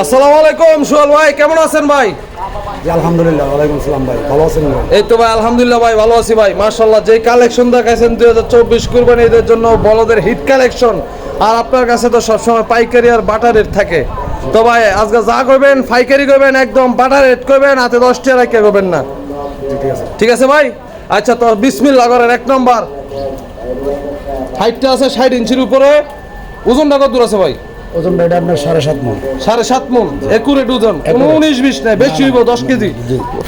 আসসালামু আলাইকুম সোহেল ভাই কেমন আছেন ভাই? আলহামদুলিল্লাহ ওয়ালাইকুম সালাম ভাই ভালো আছেন ভাই? এই তো ভাই আলহামদুলিল্লাহ ভাই ভালো আছি ভাই। মার্শাল্লাহ যে কালেকশন দেখাইছেন দুই হাজার চব্বিশ কুরবানি ঈদের জন্য বলদের হিট কালেকশন আর আপনার কাছে তো সবসময় পাইকারি আর বাটার রেট থাকে। তো ভাই আজকে যা করবেন পাইকারি করবেন একদম বাটার রেট করবেন হাতে দশ টাকা রাখা করবেন না। ঠিক আছে। ঠিক আছে ভাই? আচ্ছা তো বিসমিল্লা করেন এক নম্বর। হাইটটা আছে ষাট ইঞ্চির উপরে। ওজনটা কত দূর আছে ভাই? ওজন এটা আপনার সাড়ে সাত মন। সাড়ে সাত মন একুরেট ওজন কোনো উনিশ বিশ নাই বেশি হইব দশ কেজি।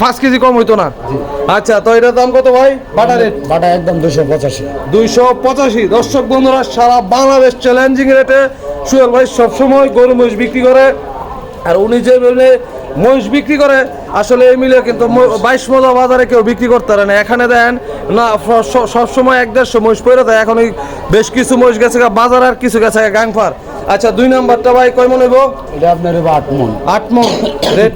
পাঁচ কেজি কম হইতো না। আচ্ছা তো এটার দাম কত ভাই? Butter rate? বাটা একদম দুশো পঁচাশি। দুইশো পঁচাশি। দর্শক বন্ধুরা সারা বাংলাদেশ চ্যালেঞ্জিং রেটে সুয়েল ভাই সবসময় গরু মহিষ বিক্রি করে। আর উনি যে মহিষ বিক্রি করে আসলে এই মিলে কিন্তু বাইশ মজা বাজারে কেউ বিক্রি করতে পারে না। এখানে দেন না সবসময় এক দেড়শো মহিষ পড়ে দেয়। এখন ওই বেশ কিছু মহিষ গেছে বাজার আর কিছু গেছে গাংফার। আচ্ছা দুই নাম্বারটা ভাই কয় মনে হইব? এটা আপনার হইব আট মন। আট মন। রেট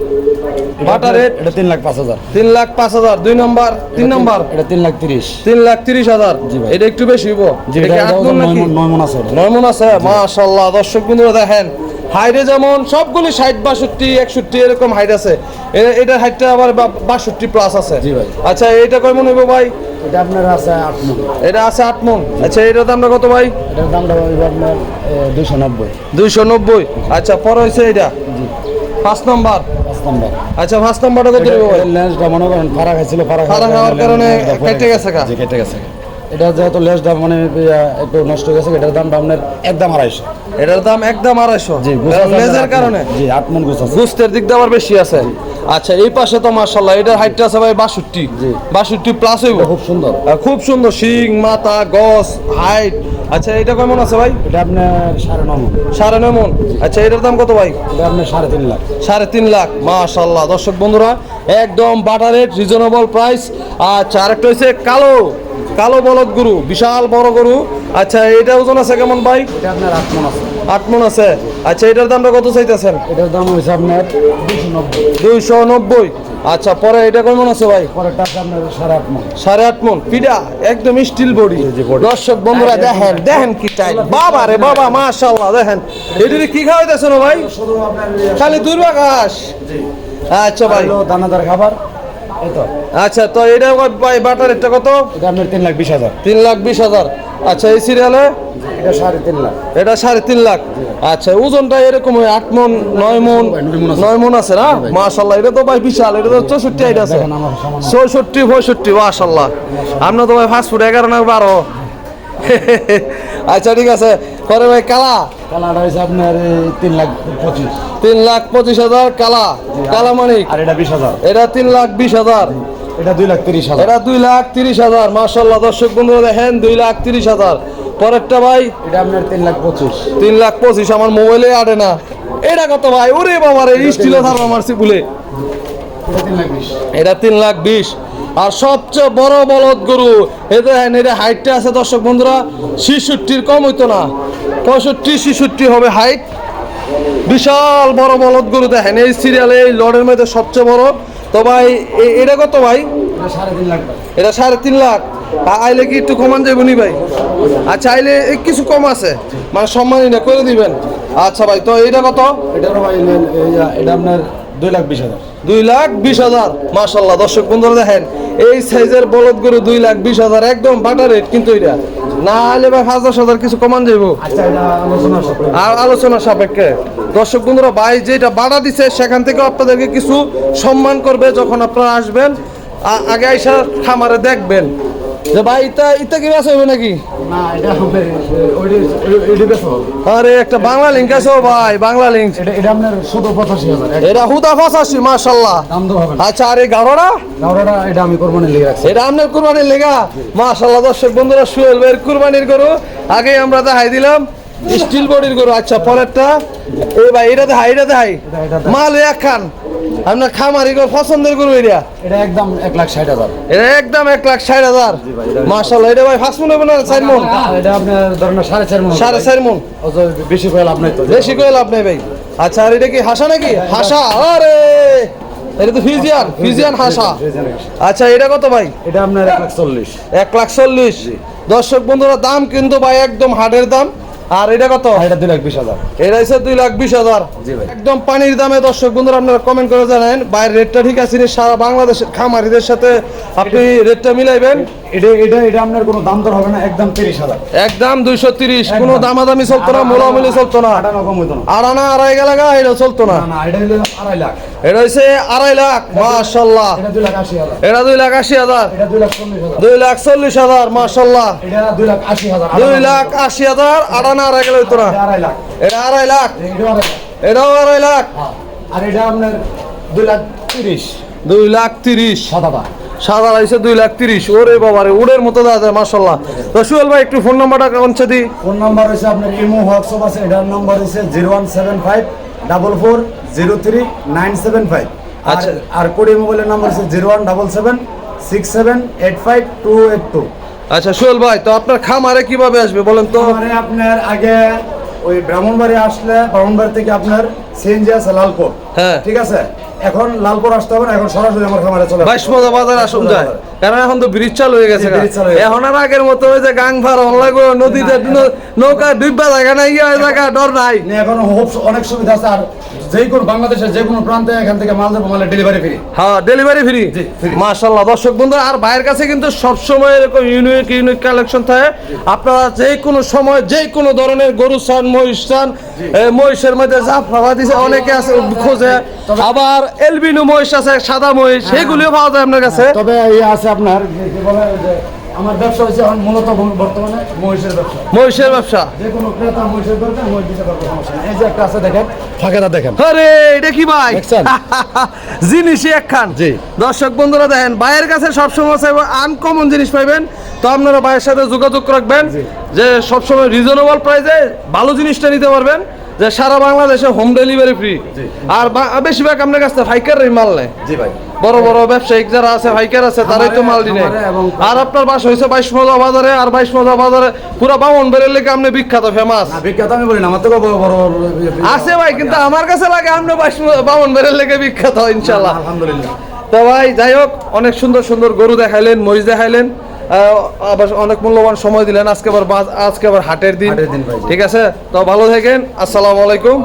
বাটা রেট এটা তিন লাখ পাঁচ হাজার। তিন লাখ পাঁচ হাজার। দুই নাম্বার? তিন নাম্বার? এটা তিন লাখ তিরিশ। তিন লাখ তিরিশ হাজার। জি ভাই। এটা একটু বেশি হইব। নয় মন- আছে। নয় মন আছে? মাশাল্লাহ দর্শক বন্ধুরা দেখেন হাইটে যেমন সবগুলি ষাট বাষট্টি একষট্টি এরকম হাইট আছে। এ- এটার হাইটটা আবার বাষট্টি প্লাস আছে। আচ্ছা এটা কয় মন হইব ভাই? এটা আপনার আছে আট মন। এটা আছে আট মন। আচ্ছা এটার দামটা কত ভাই? এটার দামটা হইব আপনার দুশো নব্বই। দুইশো নব্বই। আচ্ছা পরে হয়েছে এটা পাঁচ নম্বর। আচ্ছা পাঁচ নম্বরটা কত লেন্সটা মনে করেন ফারা খাইছিল ফারা ফাড়া খাওয়ার কারণে কেটে গেছে। কেটে গেছে এটা যেহেতু লেসটা মানে একটু নষ্ট হয়ে গেছে এটার দামটা আপনার একদম আড়াইশো। এটার দাম একদম আড়াইশো? জি লেজের কারণে? জি আট মন গোছ আছে। গুস্তের দিক দিয়ে আবার বেশি আছে। আচ্ছা এই পাশে তো মার্শাল্লাহ এটার হাইটটা আছে ভাই বাষট্টি। জি। বাষট্টি প্লাস হইব। খুব সুন্দর। খুব সুন্দর। শিং মাথা গস হাইট আচ্ছা এটা কেমন আছে ভাই? এটা আপনার সাড়ে ন মন। সাড়ে নয় মন। আচ্ছা এটার দাম কত ভাই? এটা আপনার সাড়ে তিন লাখ। সাড়ে তিন লাখ। মাশাল্লাহ দর্শক বন্ধুরা একদম বাটার রেট রিজনেবল প্রাইস আচ্ছা আরেকটা হচ্ছে কালো। কালো বলদ গরু বিশাল বড় গরু। আচ্ছা এটা ওজন আছে কেমন ভাই? এটা আপনার আট মন আছে। আট মন আছে। আচ্ছা এটার দামটা কত চাইতেছেন? এটার দাম হয়েছে আপনার দুইশো নব্বই। আচ্ছা পরে এটা কেমন আছে ভাই? সাড়ে আট মন। পিডা একদম স্টিল বডি দর্শক বন্ধুরা দেখেন। দেখেন কি টাইট বাবা রে বাবা মাশাআল্লাহ দেখেন। এটি কি খাওয়াইতেছেন ভাই? খালি দুর্বা ঘাস? আচ্ছা ভাই। দানাদার খাবার। আচ্ছা তো এটা বাটার এটা কত? এটা আপনার তিন লাখ বিশ হাজার। তিন লাখ বিশ হাজার। আচ্ছা এই সিরিয়ালে? এটা সাড়ে তিন লাখ। এটা সাড়ে তিন লাখ। আচ্ছা ওজনটা এরকম হয় আট মন নয় মন নয় মন আছে। না? মাশাল্লাহ এটা তো ভাই বিশাল এটা তো চৌষট্টি আইট আছে। চৌষট্টি পঁয়ষট্টি মাশাল্লাহ আপনার তো ভাই ফাস্ট ফুড এগারো না বারো। আচ্ছা ঠিক আছে। পরে ভাই কালা? কালারটা হয়েছে আপনার তিন লাখ পঁচিশ। তিন লাখ পঁচিশ হাজার কালা? কালা মানিক? আর এটা বিশ হাজার। এটা তিন লাখ বিশ হাজার। এটা দুই লাখ তিরিশ হাজার। এটা দুই লাখ তিরিশ হাজার। মার্শাল্লাহ দর্শক বন্ধুরা দেখেন দুই লাখ তিরিশ হাজার। পরেরটা ভাই? এটা আপনার তিন লাখ পঁচিশ। তিন লাখ পঁচিশ আমার মোবাইলে আটে না। এটা কত ভাই? ওরে বাবা রে স্টিলে মারছি বলে। এটা তিন লাখ বিশ। আর সবচেয়ে বড় বলদ গরু এটা হাইটটা আছে দর্শক বন্ধুরা ছিষট্টির কম হইতো না। পঁয়ষট্টি ছিষট্টি হবে হাইট বিশাল বড় বলদ গরু দেখেন এই সিরিয়ালে এই লড়ের মধ্যে সবচেয়ে বড়। তো ভাই এটা কত ভাই? এটা সাড়ে তিন লাখ আইলে কি একটু কমান যাবে নি ভাই? আচ্ছা আইলে কিছু কম আছে। মানে সম্মানী না করে দিবেন। আচ্ছা ভাই তো এটা কত? এটা আপনার দুই লাখ বিশ হাজার। দুই লাখ বিশ হাজার। মাশাল্লাহ দর্শক বন্ধুরা দেখেন এই সাইজের বলদ গরু দুই লাখ বিশ হাজার একদম বাটার রেট কিন্তু এটা না হলে ভাই পাঁচ দশ হাজার কিছু কমান যাইব। আচ্ছা। আর আলোচনা সাপেক্ষে। দর্শক বন্ধুরা ভাই যেটা বাড়া দিছে সেখান থেকে আপনাদেরকে কিছু সম্মান করবে যখন আপনারা আসবেন। আগে আইসা খামারে দেখবেন। যে ভাই ইতা ইতা কি হইবে নাকি? আরে একটা বাংলা লিঙ্ক আছে ভাই বাংলা লিঙ্ক এটা পঁচাশি হুদা মাশাল্লাহ আচ্ছা আরে গাড়োরা এটা আমি লেগে রাখছি। এটা আপনার কুরবানির লেগা? মাশাল্লাহ দর্শক বন্ধুরা সুয়েল ভাইয়ের কুরবানির গরু। আগে আমরা দেখাই দিলাম। স্টিল বডির গরু আচ্ছা পরেরটা? এই ভাই এটা দেখাই এটা দেখাই। মাল এক খান। আপনার খামারি গরু পছন্দের গরু এটা? এটা একদম এক লাখ ষাট হাজার। এটা একদম এক লাখ ষাট হাজার। মাশাল্লাহ এটা ভাই ফার্স্ট মন হবে না চার মন? এটা আপনার ধরেন সাড়ে চার মন সাড়ে চার মন। বেশি করে লাভ নাই তো। বেশি করে লাভ নেই ভাই। আচ্ছা আর এটা কি হাসা নাকি? হাসা আরে! এটা তো ফিজিয়ান ফিজিয়ান হাসা। আচ্ছা এটা কত ভাই? এটা আপনার এক লাখ চল্লিশ। এক লাখ চল্লিশ। দর্শক বন্ধুরা দাম কিন্তু ভাই একদম হাটের দাম। আর এটা কত? এটা দুই লাখ বিশ হাজার। এটা হচ্ছে দুই লাখ বিশ হাজার। একদম পানির দামে দর্শক বন্ধুরা আপনারা কমেন্ট করে জানেন বাইরের রেটটা ঠিক আছে? সারা বাংলাদেশের খামারিদের সাথে আপনি রেটটা মিলাইবেন। এটা এটা এটা আপনার কোনো দাম দর হবে না একদম তিরিশ হাজার। একদম দুইশো তিরিশ কোনো দামাদামি চলতো না মোলামুলি চলতো না। হইতো না। আড়াই গেলে এটা চলতো না। না না এটা হলো আড়াই লাখ। এটা হচ্ছে আড়াই লাখ এটা লাখ আশি হাজার। এটা দুই লাখ আশি হাজার। এটা দুই লাখ চল্লিশ হাজার। দুই লাখ চল্লিশ হাজার এটা দুই লাখ আশি হাজার দুই লাখ আশি হাজার আনা আড়াই গেলে হইতো না। আড়াই লাখ। এটা আড়াই লাখ। লাখ। এটাও আড়াই লাখ। হ্যাঁ। আর এটা আপনার লাখ তিরিশ। দুই লাখ তিরিশ। সাদাটা সাদা লাগছে দুই লাখ তিরিশ। ওরে বাবারে উড়ের মতো দাদা মাসাল্লাহ তো সুহেল ভাই একটু ফোন নাম্বারটা কনছে দি? ফোন নাম্বার হচ্ছে আপনার ইমো হোয়াটসঅ্যাপ আছে এটার নাম্বার হচ্ছে zero one seven five double four zero three nine seven five. আচ্ছা। আর কোডি মোবাইলের নাম্বার হচ্ছে zero one double seven six seven eight five two eight two. আচ্ছা সুহেল ভাই তো আপনার খামারে কীভাবে আসবে বলেন তো? মানে আপনার আগে ওই ব্রাহ্মণবাড়ি আসলে ব্রাহ্মণবাড়ি থেকে আপনার সিএনজি আছে হ্যাঁ। ঠিক আছে? এখন লালপুর আসতে হবে না এখন সরাসরি আমার খামারে চলে বাইশ মজা বাজার আসুন যায়। কারণ এখন তো ব্রিজ চালু হয়ে গেছে। এখন আর আগের মতো ওই যে গাং ভার অনলাগো নদীতে নৌকা ডুববা জায়গা নাই ইয়া জায়গা ডর নাই। এখন অনেক সুবিধা আছে। আর যে কোনো বাংলাদেশের যে কোনো প্রান্তে এখান থেকে মাল দেবো মালের ডেলিভারি ফ্রি হ্যাঁ ডেলিভারি ফ্রি জি, দর্শক বন্ধু আর ভাইয়ের কাছে কিন্তু সবসময় এরকম ইউনিক ইউনিক কালেকশন থাকে। আপনারা যে কোনো সময় যে কোনো ধরনের গরু চান মহিষ চান মহিষের মধ্যে জাফরাবা দিছে অনেকে আছে খোঁজে। আবার এলবিনো মহিষ আছে সাদা মহিষ সেগুলিও পাওয়া যায় আপনার কাছে। তবে ইয়ে আছে আপনার বলে আমার ব্যবসা হচ্ছে এখন মূলত বর্তমানে মহিষের ব্যবসা। মহিষের ব্যবসা? যে কোনো ক্রেতা মহিষের দরকার মহিষ দিতে পারবে সমস্যা এই যে একটা আছে দেখেন ফাঁকেটা দেখেন। আরে এটা কি ভাই? জিনিসই একখান। জি। দর্শক বন্ধুরা দেখেন ভাইয়ের কাছে সবসময় চাইব আনকমন জিনিস পাইবেন। তো আপনারা ভাইয়ের সাথে যোগাযোগ রাখবেন যে সবসময় রিজনেবল প্রাইসে ভালো জিনিসটা নিতে পারবেন। যে সারা বাংলাদেশে হোম ডেলিভারি ফ্রি আর বেশিরভাগ আপনার কাছে ফাইকার মাল নেয়। জি ভাই। বড় বড় ব্যবসায়িক যারা আছে ফাইকার আছে তারাই তো মাল দিনে আর আপনার বাস হয়েছে বাইশ মজা বাজারে আর বাইশ মজা বাজারে পুরো বামন বেরের লেগে আপনি বিখ্যাত ফেমাস বিখ্যাত আমি বলি না আমার থেকে বড় বড় আছে ভাই কিন্তু আমার কাছে লাগে আপনি বাইশ বামন বেরের লেগে বিখ্যাত ইনশাল্লাহ আলহামদুলিল্লাহ। তো ভাই যাই হোক অনেক সুন্দর সুন্দর গরু দেখাইলেন মহিষ দেখাইলেন। আবার অনেক মূল্যবান সময় দিলেন। আজকে আবার আজকে আবার হাটের দিন। ঠিক আছে? তো ভালো থাকেন। আসসালামু আলাইকুম।